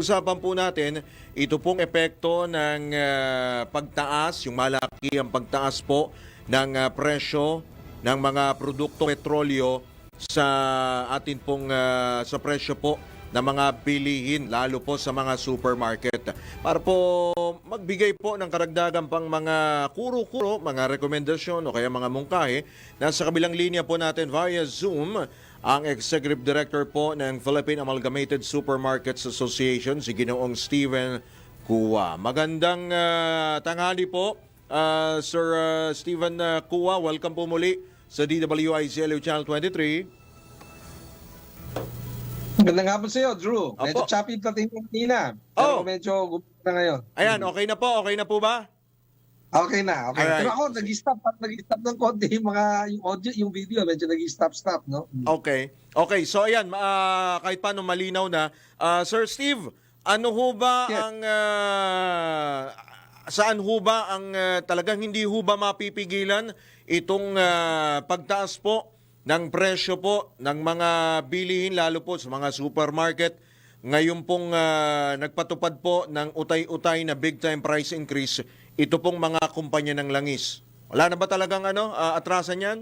pag-uusapan po natin, ito pong epekto ng ah, pagtaas, yung malaki ang pagtaas po ng ah, presyo ng mga produkto petrolyo sa atin pong ah, sa presyo po ng mga bilihin, lalo po sa mga supermarket. Para po magbigay po ng karagdagan pang mga kuro-kuro, mga rekomendasyon o kaya mga mungkahi, nasa kabilang linya po natin via Zoom ang Executive Director po ng Philippine Amalgamated Supermarkets Association, si Ginoong Steven Kuwa. Magandang ah, tanghali po, ah, Sir ah, Steven Kuwa. Welcome po muli sa DWICLU Channel 23. Magandang hapon sa iyo, Drew. Apo. Medyo choppy pa tingin kanina. Pero Oh. medyo gumanda na ngayon. Ayan, okay na po, okay na po ba? Okay na, okay. Alright. Pero ako, nag-stop nag-stop ng konti yung mga, yung audio, yung video, medyo nag-stop-stop, no? Okay. Okay, so ayan, ah, kahit paano malinaw na. Ah, Sir Steve, ano ho ba Yes. ang ah, saan ho ba ang ah, talagang hindi ho ba mapipigilan itong ah, pagtaas po ng presyo po ng mga bilihin lalo po sa mga supermarket ngayon pong ah, nagpatupad po ng utay-utay na big time price increase ito pong mga kumpanya ng langis. Wala na ba talagang ano ah, atrasan 'yan?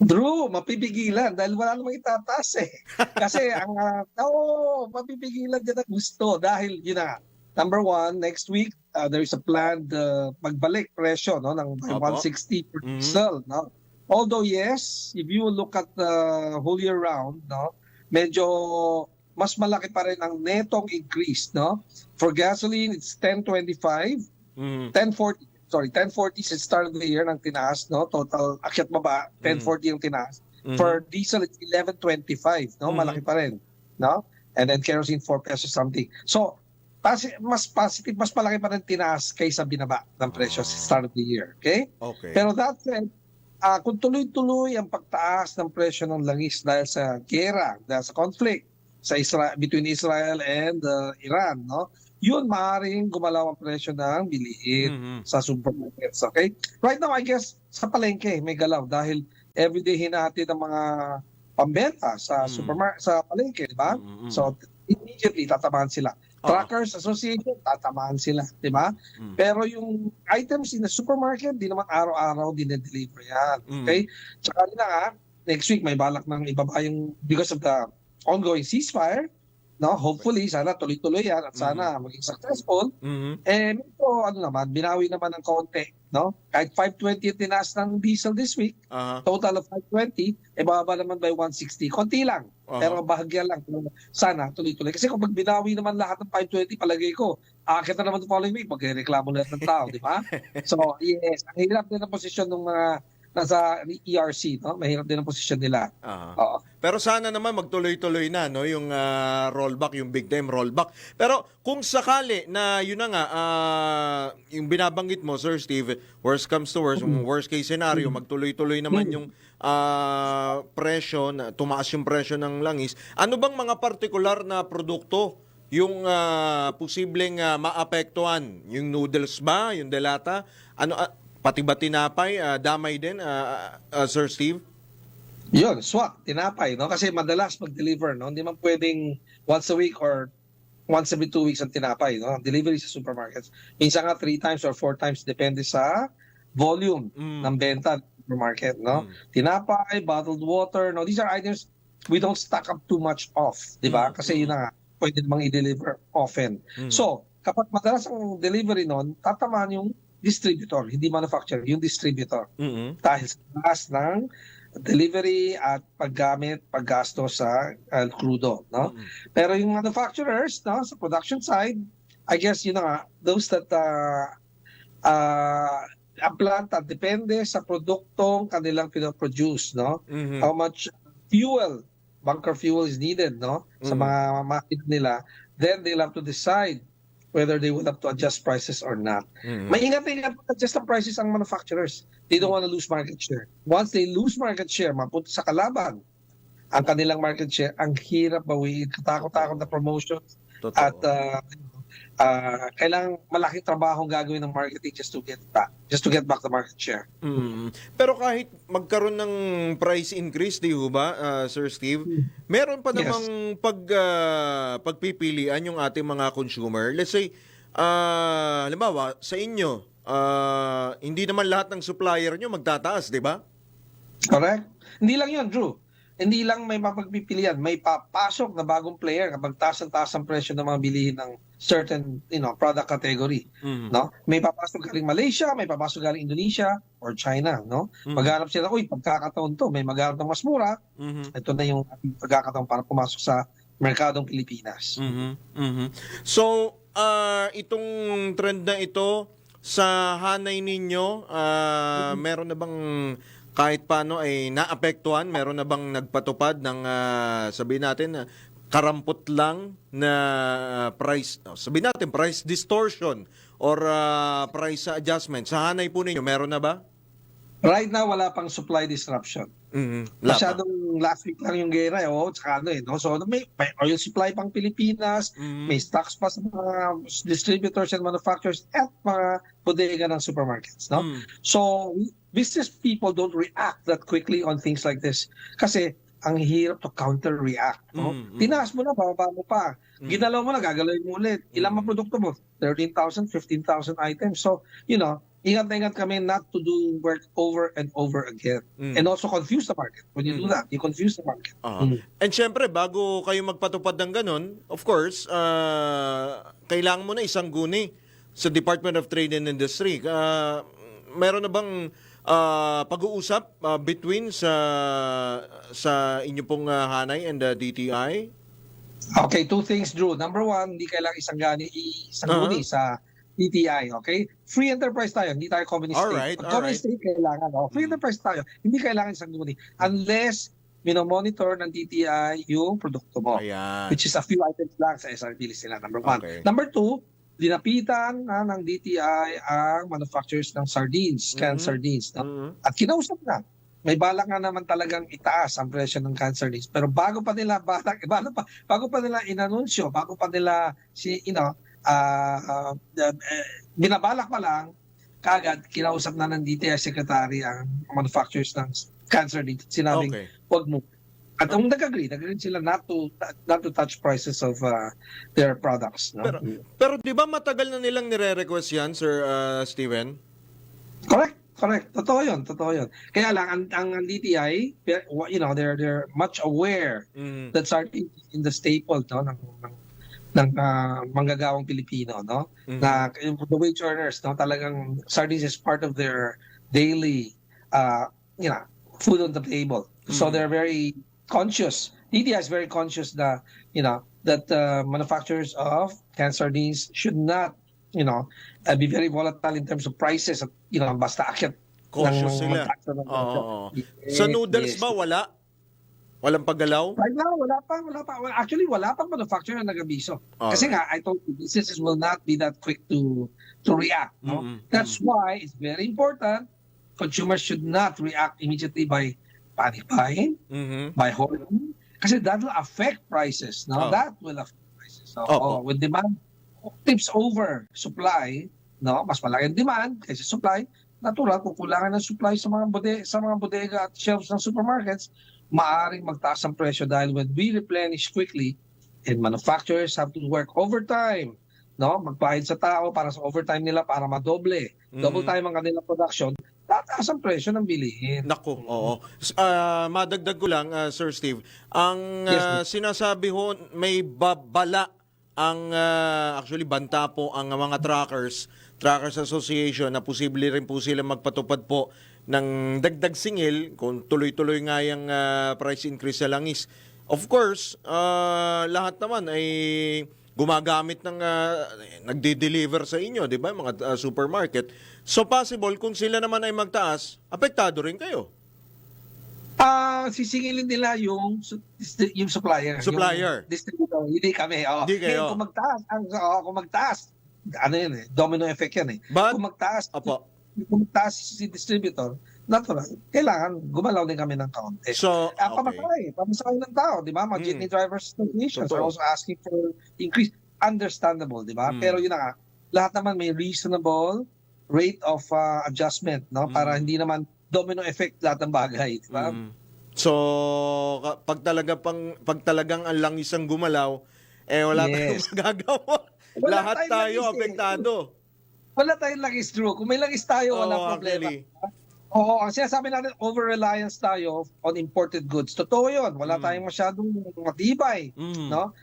Drew, mapipigilan dahil wala namang itataas eh. Kasi ang, uh, oo, mapipigilan din ang gusto dahil yun na. Number one, next week, uh, there is a planned uh, pagbalik presyo no, ng by Opo. 160 per Mhm. diesel. No? Although yes, if you look at the whole year round, no, medyo mas malaki pa rin ang netong increase. No? For gasoline, it's 1025. Mm. 1040 sorry 1040 since start of the year ng tinaas no total akyat baba 1040 yung tinaas Mhm. for diesel it's 1125 no Mhm. malaki pa rin no and then kerosene 4 pesos something so pasi- mas positive mas malaki pa rin tinaas kaysa binaba ng presyo sa start of the year okay Okay. pero that said ah, kung tuloy-tuloy ang pagtaas ng presyo ng langis dahil sa gera dahil sa conflict sa Isra- between Israel and uh, Iran no yun maaaring gumalaw ang presyo ng bilihin Mhm. sa supermarkets, okay? Right now, I guess, sa palengke may galaw dahil everyday hinati ng mga pambenta sa Mm. supermarket, sa palengke, di ba? Mm, mm, So, immediately tatamaan sila. Truckers Association, tatamaan sila, di ba? Mm. Pero yung items in the supermarket, di naman araw-araw dinedeliver yan, Mm. okay? Tsaka na nga, next week may balak ng ibaba yung, because of the ongoing ceasefire, no? Hopefully, sana tuloy-tuloy yan at sana maging successful. Mhm. Eh, medyo ano naman, binawi naman ng konti, no? Kahit 520 yung tinaas ng diesel this week, Aha. total of 520, eh bababa naman by 160. Konti lang, Aha. pero bahagya lang. Sana tuloy-tuloy. Kasi kung pag binawi naman lahat ng 520, palagay ko, akit na naman the following week, magreklamo lahat ng tao, di ba? So, yes, ang hirap din ang posisyon ng mga nasa ERC, no? Mahirap din ang posisyon nila. Aha. Oo. Pero sana naman magtuloy-tuloy na no yung ah, rollback, yung big time rollback. Pero kung sakali na yun na nga ah, yung binabanggit mo Sir Steve, worst comes to worst, yung worst case scenario, magtuloy-tuloy naman yung ah, presyo na tumaas yung presyo ng langis. Ano bang mga partikular na produkto yung ah, posibleng ah, maapektuhan? Yung noodles ba, yung delata? Ano ah, pati ba tinapay, ah, damay din ah, ah, Sir Steve? Yun, swak, tinapay, no? Kasi madalas mag-deliver, no? Hindi man pwedeng once a week or once every two weeks ang tinapay, no? Delivery sa supermarkets. Minsan nga three times or four times, depende sa volume Mm. ng benta ng supermarket, no? Mm. Tinapay, bottled water, no? These are items we don't stock up too much of, di ba? Mm. Kasi yun na nga, pwede namang i-deliver often. Mm. So, kapag madalas ang delivery nun, tatamaan yung distributor, hindi manufacturer, yung distributor Mhm. dahil sa taas ng delivery at paggamit, paggasto sa uh, crudo, no? Mhm. Pero yung manufacturers, no, sa production side, I guess yun na nga, those that uh, uh, ang planta depende sa produktong kanilang pinoproduce, no? Mhm. How much fuel, bunker fuel is needed, no? Sa Mhm. mga makina nila, then they'll have to decide whether they will have to adjust prices or not. Mhm. Maingat-ingat adjust ang prices ang manufacturers. They don't want to lose market share. Once they lose market share, mapunta sa kalaban, ang kanilang market share, ang hirap bawiin. Katakot-takot na promotions Totoo. at uh, ah, kailangan malaking trabaho ang gagawin ng marketing just to get back, just to get back the market share. Mm. Pero kahit magkaroon ng price increase, di ba, ah, Sir Steve, meron pa Yes. namang pag, ah, pagpipilian yung ating mga consumer. Let's say, ah, halimbawa, sa inyo, ah, hindi naman lahat ng supplier nyo magtataas, di ba? Correct? Hindi lang yun, Drew. Hindi lang may mapagpipilian, may papasok na bagong player kapag taas ang taas ang presyo ng mga bilihin ng certain you know, product category. Mm. No? May papasok galing Malaysia, may papasok galing Indonesia or China. No? Mhm. Maghanap sila, uy, pagkakataon to, may maghanap ng mas mura, Mhm. ito na yung pagkakataon para pumasok sa merkadong Pilipinas. Mhm. Mhm. So, ah, itong trend na ito sa hanay ninyo, ah, meron na bang kahit paano ay naapektuhan, meron na bang nagpatupad ng ah, sabihin natin ah, karampot lang na price, oh, sabihin natin price distortion or ah, price adjustment. Sa hanay po ninyo, meron na ba? Right now, wala pang supply disruption. Mhm. Pa. Masyadong last week lang yung gera, eh, oh, tsaka ano eh, no? So, may, may oil supply pang Pilipinas, Mhm. may stocks pa sa mga distributors and manufacturers at mga bodega ng supermarkets, no? Mm. So, business people don't react that quickly on things like this kasi ang hirap to counter-react. No? Mm, mm. Tinaas mo na, bababa mo pa. Mm. Ginalaw mo na, gagalawin mo ulit. Ilang Mm. mga produkto mo? 13,000, 15,000 items. So, you know, ingat na ingat kami not to do work over and over again. Mm. And also confuse the market. When you do Mm. that, you confuse the market. Ah. Mm. And syempre, bago kayo magpatupad ng ganun, of course, ah, kailangan mo na isang guni sa Department of Trade and Industry. Ah, meron na bang ah, pag-uusap ah, between sa sa inyo pong ah, hanay and the DTI? Okay, two things, Drew. Number one, hindi kailangan isang gani, isang Uh-huh. sa DTI, okay? Free enterprise tayo, hindi tayo communist Alright, state. Pag communist state, kailangan. Oh. Free Mm. enterprise tayo, hindi kailangan isang guni. Unless, minomonitor ng DTI yung produkto mo. Ayan. Which is a few items lang sa SRP list nila, number one. Okay. Number two, dinapitan na ng DTI ang manufacturers ng sardines, canned Mhm. sardines. No? Mhm. At kinausap na. May balak nga naman talagang itaas ang presyo ng canned sardines. Pero bago pa nila balak, bago pa, bago pa nila inanunsyo, bago pa nila si you know, ah, ah, eh, binabalak pa lang kagad kinausap na ng DTI secretary ang manufacturers ng canned sardines. Sinabing, Okay. wag mo. At ang nag-agree, nag-agree sila not to not to touch prices of uh, their products. No? Pero, pero di ba matagal na nilang nire-request yan, Sir ah, Steven? correct, correct. Totoo 'yon, totoo 'yon. Kaya lang ang, ang, ang DTI, you know, they're they're much aware Mhm. that sardines in the staple no ng ng, ng ah, manggagawang Pilipino, no? Mhm. Na the wage earners, no, talagang sardines is part of their daily uh, you know, food on the table. So Mhm. they're very conscious. DTI is very conscious that, you know, that uh, manufacturers of canned sardines should not, you know, uh, be very volatile in terms of prices at, you know, basta akyat Cautious sila. ng presyo. oo. Sa noodles Yes. ba, wala? Walang paggalaw? Right now, wala pa, wala pa. Well, actually, wala pang manufacturer na nag-abiso. Kasi Alright. nga, I told you, businesses will not be that quick to to react. No? Mhm. That's why it's very important. Consumers should not react immediately by panic buying, Mhm. by hoarding, kasi that will affect prices. Oh. No, that will affect prices. So, Opo. oh, with demand tips over supply, no, mas malaki ang demand kaysa supply. Natural, kukulangan ng supply sa mga bode sa mga bodega at shelves ng supermarkets, maaring magtaas ang presyo dahil when we replenish quickly, and manufacturers have to work overtime, no, magbayad sa tao para sa overtime nila para madoble. Double Mhm. time ang kanilang production, tataas ang presyo ng bilihin. Nako, oo. Ah, madagdag ko lang, ah, Sir Steve. Ang Yes, ah, sinasabi ho, may babala ang, ah, actually, banta po ang mga trackers, Trackers Association, na posible rin po sila magpatupad po ng dagdag singil kung tuloy-tuloy nga yung ah, price increase sa langis. Of course, ah, lahat naman ay gumagamit ng ah, nagde-deliver sa inyo, 'di ba? Mga ah, supermarket. So possible kung sila naman ay magtaas, apektado rin kayo. Ah, sisingilin nila yung yung supplier. Supplier. Yung distributor, hindi kami. Oh. Hindi kayo. Kung magtaas, ang, oh, kung magtaas, ano yun eh, domino effect yan eh. But Kung magtaas, Apo. kung magtaas si distributor, natural, kailangan gumalaw din kami ng kaunti. So, Ah, okay. pamasakay, pamasakay ng tao, di ba? Mga Mm. drivers associations are also asking for increase. understandable, di ba? Mm. Pero yun na nga, lahat naman may reasonable rate of uh, adjustment, no? Para Mm. hindi naman domino effect lahat ng bagay, di ba? Mm. So, pag talaga pang pag talagang ang langis ang gumalaw, eh wala Yes. tayong magagawa. Wala Lahat tayo eh. apektado. Wala tayong langis, Drew. Kung may langis tayo, wala Oo, problema. actually. Oo, ang sinasabi natin, over-reliance tayo on imported goods. Totoo yun. Wala Mm. tayong masyadong matibay, Mm. no?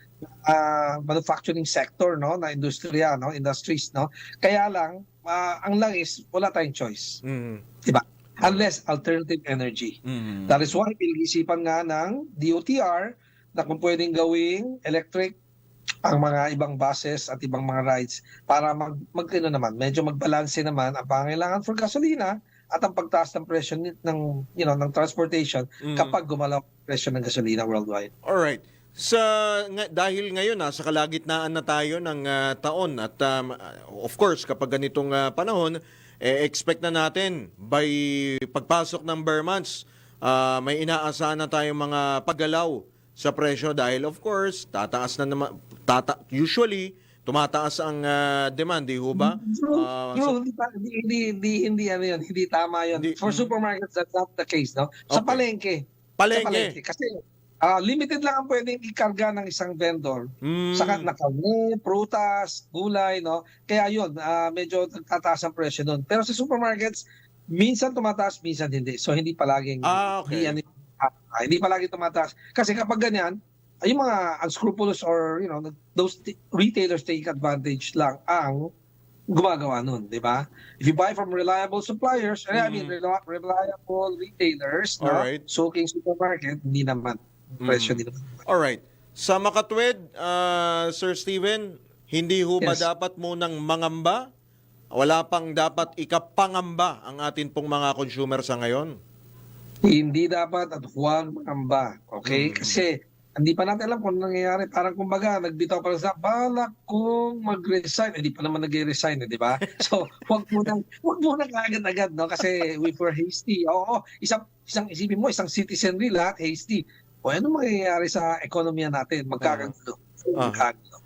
Ah, manufacturing sector, no? Na industriya, no? Industries, no? Kaya lang, ah, ang langis, wala tayong choice. Mm. Unless alternative energy. Mm. That is why pinag-isipan nga ng DOTR na kung pwedeng gawing electric ang mga ibang buses at ibang mga rides para mag, mag ano naman, medyo magbalanse naman ang pangailangan for gasolina at ang pagtaas ng presyo ng you know ng transportation Mm. kapag gumalaw ang presyo ng gasolina worldwide. Alright. Sa nga, dahil ngayon nasa kalagitnaan na tayo ng ah, taon at um, of course kapag ganitong ah, panahon eh, expect na natin by pagpasok ng bare months ah, may inaasahan na tayong mga paggalaw sa presyo dahil of course tataas na naman tata, usually tumataas ang ah, demand, di ho ba? True, Ah, true. hindi, pa- hindi, hindi, hindi, hindi, ano yun, hindi tama yun. Hindi- For supermarkets, that's not the case, no? Sa Okay. palengke. Sa Palengke. Kasi ah, limited lang ang pwedeng ikarga ng isang vendor Mm. Saka na karne, prutas, gulay, no? Kaya yun, ah, medyo nagtataas ang presyo doon. Pero sa supermarkets, minsan tumataas, minsan hindi. So hindi palaging Ah, okay. hindi, ano, ah, hindi palagi tumataas. Kasi kapag ganyan, yung mga unscrupulous or you know, those t- retailers take advantage lang ang gumagawa nun, di ba? If you buy from reliable suppliers, eh, I mean, Mm. reli- reliable retailers, no? Alright. Soaking supermarket, hindi naman. Presyo Mm. hindi naman. Alright. Sa makatwid, ah, Sir Steven, hindi ho ba Yes. dapat munang mangamba? Wala pang dapat ikapangamba ang atin pong mga consumer sa ngayon? Hindi dapat at huwag mangamba. Okay? Mm. Kasi hindi pa natin alam kung nangyayari. Parang kumbaga, nagbitaw pa lang sa balak kong mag-resign. Hindi pa naman nag-resign, eh, di ba? So, huwag mo nang, huwag mo nang agad-agad, no? Kasi we were hasty. Oo, isang, isang isipin mo, isang citizenry lahat hasty. O ano mangyayari sa ekonomiya natin? Magkakagulo. Ah. Magkakagulo.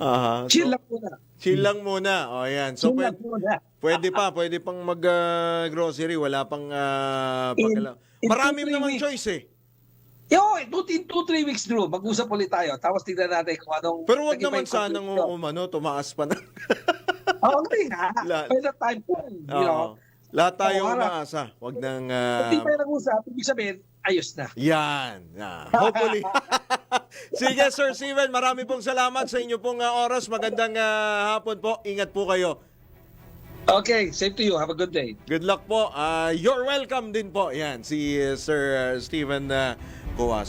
Aha. Chill So, lang muna. chill lang muna. O yan. So, Chill pwede, muna. pwede pa. Pwede pang mag-grocery. Wala pang uh, In- in Marami naman weeks. choice eh. Yo, two, two, three weeks, Drew, mag-usap ulit tayo. Tapos tignan natin kung anong... Pero wag naman sanang conclusion. umano, tumaas pa na. Oo, okay nga. Lahat. By the time po, you know. Lahat tayo harap. umaasa. Wag nang... ah, hindi pa yung nag-usap, ibig sabihin, ayos na. Yan. Ah, hopefully. Sige, Sir Steven, marami pong salamat sa inyo pong ah, oras. Magandang ah, hapon po. Ingat po kayo. Okay, same to you. Have a good day. Good luck po. Ah, you're welcome din po. Yan, si uh, Sir uh, Steven uh, Boas.